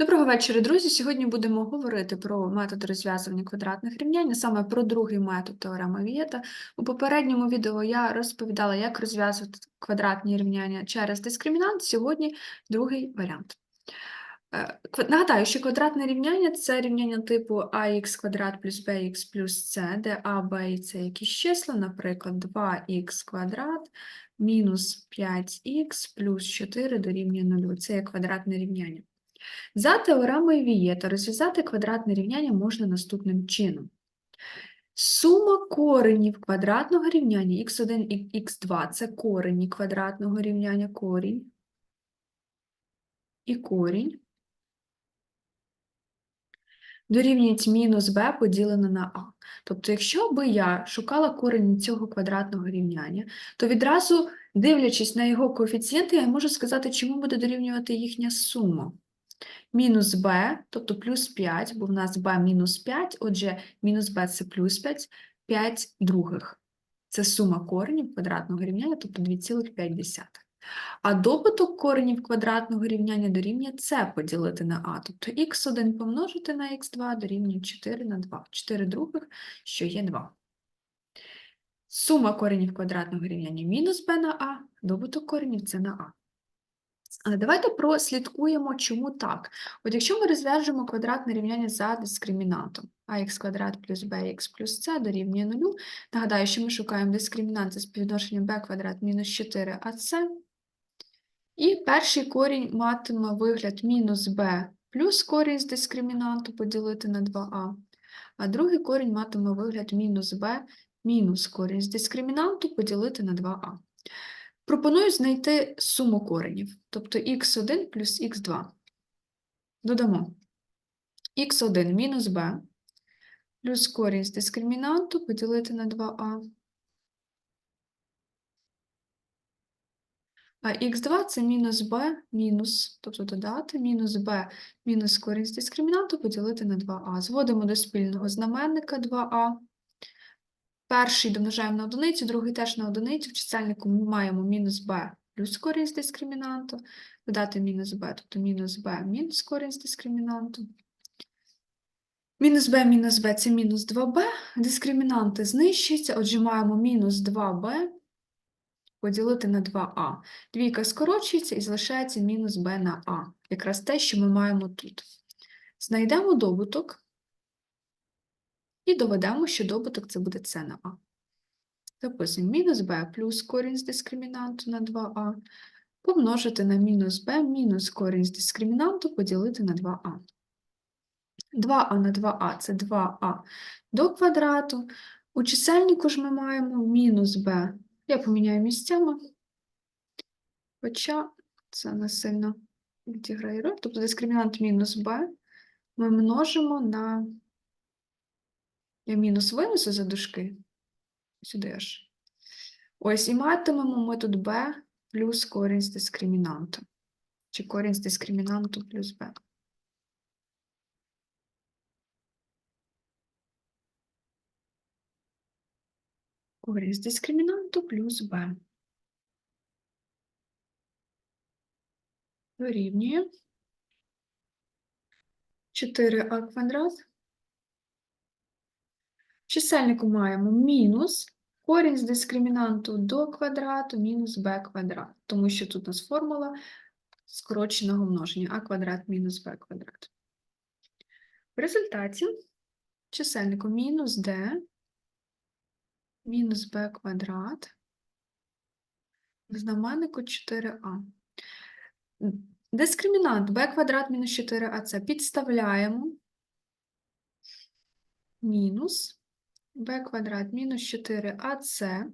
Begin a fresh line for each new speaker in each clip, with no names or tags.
Доброго вечора, друзі. Сьогодні будемо говорити про метод розв'язування квадратних рівнянь, а саме про другий метод теореми Вієта. У попередньому відео я розповідала, як розв'язувати квадратні рівняння через дискримінант. Сьогодні другий варіант. Е, Нагадаю, що квадратне рівняння це рівняння типу ax квадрат плюс bx плюс c, де a, b і c якісь числа, наприклад, 2х квадрат мінус 5х плюс 4 дорівнює 0. Це є квадратне рівняння. За теоремою Вієта розв'язати квадратне рівняння можна наступним чином. Сума коренів квадратного рівняння х1 і х2 – це корені квадратного рівняння, корінь і корінь, дорівнюють мінус b поділено на а. Тобто, якщо би я шукала корені цього квадратного рівняння, то відразу, дивлячись на його коефіцієнти, я можу сказати, чому буде дорівнювати їхня сума. Мінус b, тобто плюс 5, бо в нас b мінус 5, отже, мінус b – це плюс 5, 5 других. Це сума коренів квадратного рівняння, тобто 2,5. А добуток коренів квадратного рівняння дорівнює c поділити на a, тобто х1 помножити на х2 дорівнює 4 на 2. 4 других, що є 2. Сума коренів квадратного рівняння мінус b на a, добуток коренів – це на a. Давайте прослідкуємо, чому так. От якщо ми розв'яжемо квадратне рівняння за дискримінантом, ax квадрат плюс bx плюс c дорівнює 0, нагадаю, що ми шукаємо дискримінант за співвідношенням b квадрат мінус 4ac, і перший корінь матиме вигляд мінус b плюс корінь з дискримінанту поділити на 2a, а другий корінь матиме вигляд мінус b мінус корінь з дискримінанту поділити на 2a. Пропоную знайти суму коренів, тобто х1 плюс х2. Додамо х1 мінус b плюс корінь з дискримінанту поділити на 2а. А х2 це мінус b мінус, тобто додати мінус b мінус корінь з дискримінанту поділити на 2а. Зводимо до спільного знаменника 2а. Перший домножаємо на одиницю, другий теж на одиницю. В чисельнику ми маємо мінус b плюс корінь з дискримінанту, додати мінус b, тобто мінус b мінус корінь з дискримінанту. Мінус b мінус b – це мінус 2b, дискримінанти знищуються, отже маємо мінус 2b поділити на 2a. Двійка скорочується і залишається мінус b на a. Якраз те, що ми маємо тут. Знайдемо добуток. І доведемо, що добуток це буде c на a. Записуємо мінус b плюс корінь з дискримінанту на 2a, помножити на мінус b мінус корінь з дискримінанту поділити на 2a. 2а на 2а – це 2а до квадрату. У чисельнику ж ми маємо мінус b. Я поміняю місцями, хоча це не сильно відіграє роль. Тобто дискримінант мінус b ми множимо на мінус винесу за дужки. Сюди аж. Ось, і матимемо ми тут b плюс корінь з дискримінанту. Чи корінь з дискримінанту плюс b. Корінь з дискримінанту плюс b. Дорівнює 4а квадрат. Чисельнику маємо мінус корінь з дискримінанту до квадрату мінус b квадрат, тому що тут у нас формула скороченого множення а квадрат мінус b квадрат. В результаті чисельнику мінус d мінус b квадрат в знаменнику 4а. Дискримінант b квадрат мінус 4ac підставляємо мінус b квадрат мінус 4ac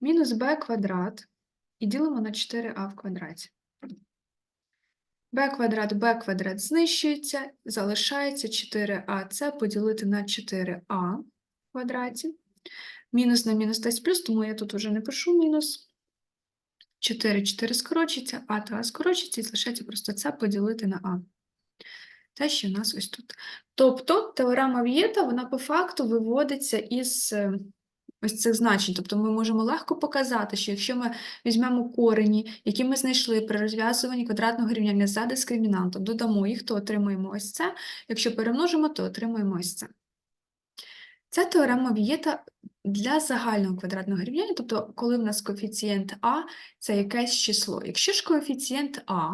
мінус b квадрат і ділимо на 4а в квадраті. b квадрат, b квадрат знищується, залишається 4ac поділити на 4а в квадраті. Мінус на мінус дасть плюс, тому я тут вже не пишу мінус. 4, 4 скорочиться, а та а скорочиться і залишається просто це поділити на а. Те, що у нас ось тут. Тобто теорема В'єта, вона по факту виводиться із е, ось цих значень. Тобто ми можемо легко показати, що якщо ми візьмемо корені, які ми знайшли при розв'язуванні квадратного рівняння за дискримінантом, додамо їх, то отримуємо ось це. Якщо перемножимо, то отримуємо ось це. Ця теорема Вієта для загального квадратного рівняння, тобто коли в нас коефіцієнт А це якесь число. Якщо ж коефіцієнт А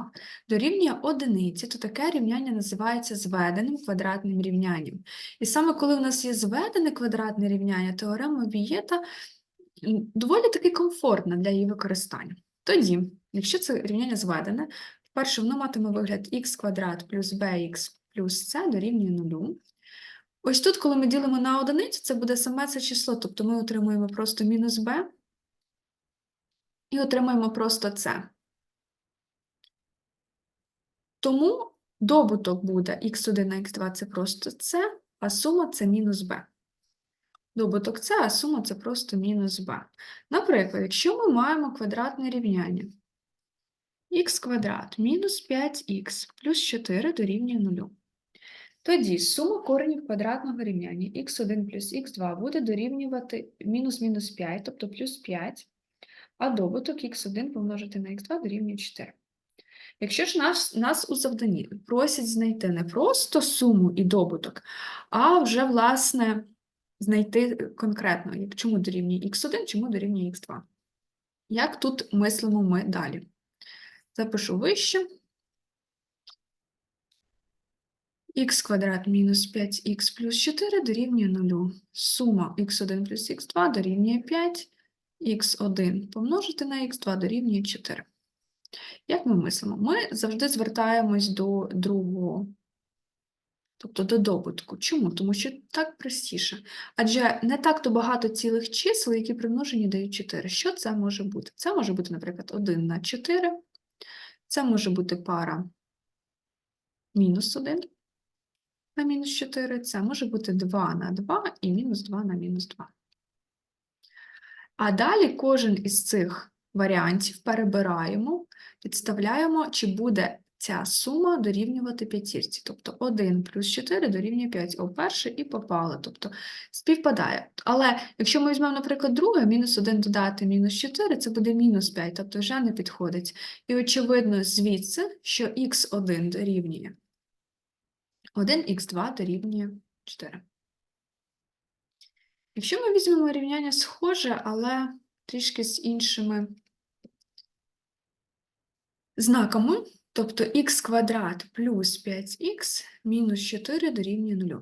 дорівнює одиниці, то таке рівняння називається зведеним квадратним рівнянням. І саме коли в нас є зведене квадратне рівняння, теорема Вієта доволі таки комфортна для її використання. Тоді, якщо це рівняння зведене, вперше воно матиме вигляд х квадрат плюс bx плюс c дорівнює нулю. Ось тут, коли ми ділимо на одиницю, це буде саме це число, тобто ми отримуємо просто мінус b і отримаємо просто c. Тому добуток буде х1 на х2 це просто c, а сума це мінус b. Добуток це, а сума це просто мінус b. Наприклад, якщо ми маємо квадратне рівняння х квадрат мінус 5х плюс 4 дорівнює 0. Тоді сума коренів квадратного рівняння х1 плюс х2 буде дорівнювати мінус мінус 5, тобто плюс 5, а добуток х1 помножити на х2 дорівнює 4. Якщо ж нас, нас у завданні просять знайти не просто суму і добуток, а вже, власне, знайти конкретно, чому дорівнює х1, чому дорівнює х2. Як тут мислимо ми далі? Запишу вище. Х квадрат мінус 5х плюс 4 дорівнює 0. Сума х1 плюс х2 дорівнює 5, х1 помножити на х2 дорівнює 4. Як ми мислимо? Ми завжди звертаємось до другого, тобто до добутку. Чому? Тому що так простіше. Адже не так-то багато цілих чисел, які примножені дають 4. Що це може бути? Це може бути, наприклад, 1 на 4, це може бути пара мінус 1 на мінус 4, це може бути 2 на 2 і мінус 2 на мінус 2. А далі кожен із цих варіантів перебираємо, підставляємо, чи буде ця сума дорівнювати п'ятірці. Тобто 1 плюс 4 дорівнює 5, о, перше і попало, тобто співпадає. Але якщо ми візьмемо, наприклад, друге, мінус 1 додати мінус 4, це буде мінус 5, тобто вже не підходить. І очевидно звідси, що х1 дорівнює 1х2 дорівнює 4. Якщо ми візьмемо рівняння схоже, але трішки з іншими знаками, тобто х квадрат плюс 5х мінус 4 дорівнює 0.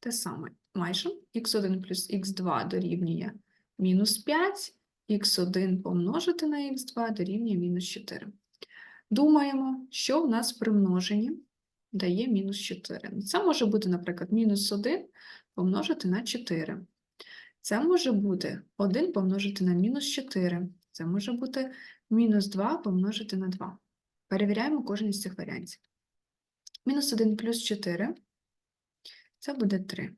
Те саме майже х1 плюс х2 дорівнює мінус 5, х1 помножити на х2 дорівнює мінус 4. Думаємо, що в нас при множенні дає мінус 4. Ну, Це може бути, наприклад, мінус 1 помножити на 4. Це може бути 1 помножити на мінус 4. Це може бути мінус 2 помножити на 2. Перевіряємо кожен із цих варіантів. Мінус 1 плюс 4 – це буде 3.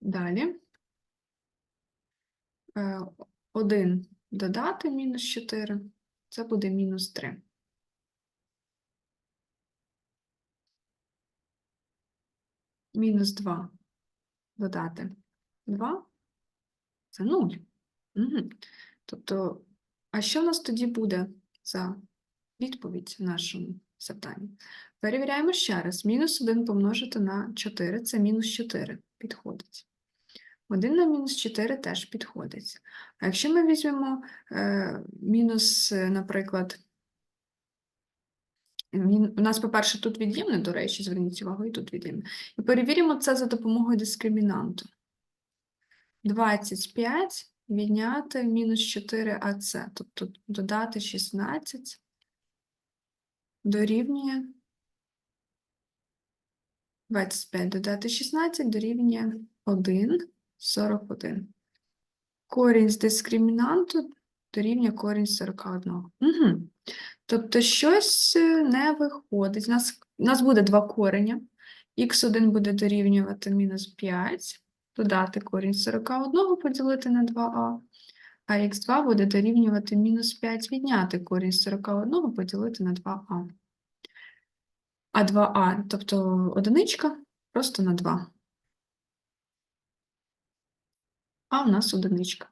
Далі. 1 додати мінус 4 – це буде мінус 3. Мінус 2 додати 2 – це 0. Угу. Тобто, а що в нас тоді буде за відповідь в нашому завданні? Перевіряємо ще раз. Мінус 1 помножити на 4 – це мінус 4. Підходить. 1 на мінус 4 теж підходить. А якщо ми візьмемо е, мінус, е, наприклад, у нас, по-перше, тут від'ємне, до речі, зверніть увагу, і тут від'ємне. І перевіримо це за допомогою дискримінанту. 25 відняти мінус 4АЦ, тобто додати 16 дорівнює 25 додати 16 дорівнює 1, 41. Корінь з дискримінанту дорівнює корінь з 41. Угу. Тобто щось е, не виходить. У нас, у нас буде два кореня. Х1 буде дорівнювати мінус 5, додати корінь 41 поділити на 2а, а х2 буде дорівнювати мінус 5 відняти корінь 41 поділити на 2а. А 2а, тобто одиничка, просто на 2. А в нас одиничка.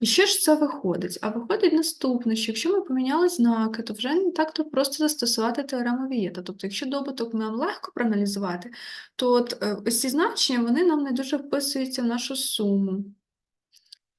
І що ж це виходить? А виходить наступне, що якщо ми поміняли знаки, то вже не так то просто застосувати теорему Вієта. Тобто, якщо добуток нам легко проаналізувати, то от е, ось ці значення вони нам не дуже вписуються в нашу суму.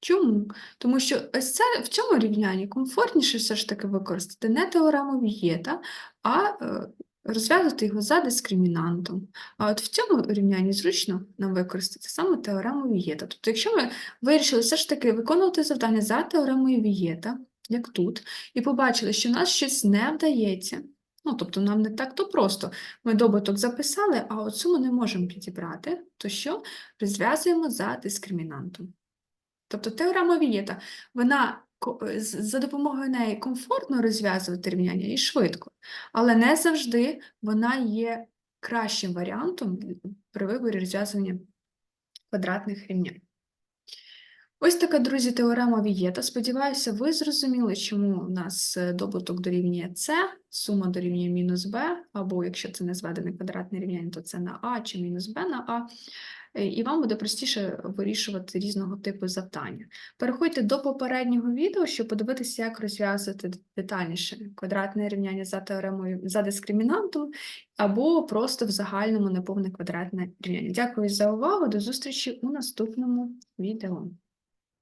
Чому? Тому що ось це в цьому рівнянні комфортніше все ж таки використати не теорему Вієта, а е, розв'язати його за дискримінантом. А от в цьому рівнянні зручно нам використати саме теорему Вієта. Тобто, якщо ми вирішили все ж таки виконувати завдання за теоремою Вієта, як тут, і побачили, що в нас щось не вдається, ну, тобто нам не так то просто, ми добуток записали, а от суму не можемо підібрати, то що? Розв'язуємо за дискримінантом. Тобто теорема Вієта, вона за допомогою неї комфортно розв'язувати рівняння і швидко, але не завжди вона є кращим варіантом при виборі розв'язування квадратних рівнянь. Ось така, друзі, теорема Вієта. Сподіваюся, ви зрозуміли, чому у нас е, добуток дорівнює С, сума дорівнює мінус Б, або якщо це не зведене квадратне рівняння, то це на А чи мінус Б на А. Е, І вам буде простіше вирішувати різного типу завдання. Переходьте до попереднього відео, щоб подивитися, як розв'язувати детальніше квадратне рівняння за теоремою за дискримінантом, або просто в загальному неповне квадратне рівняння. Дякую за увагу. До зустрічі у наступному відео.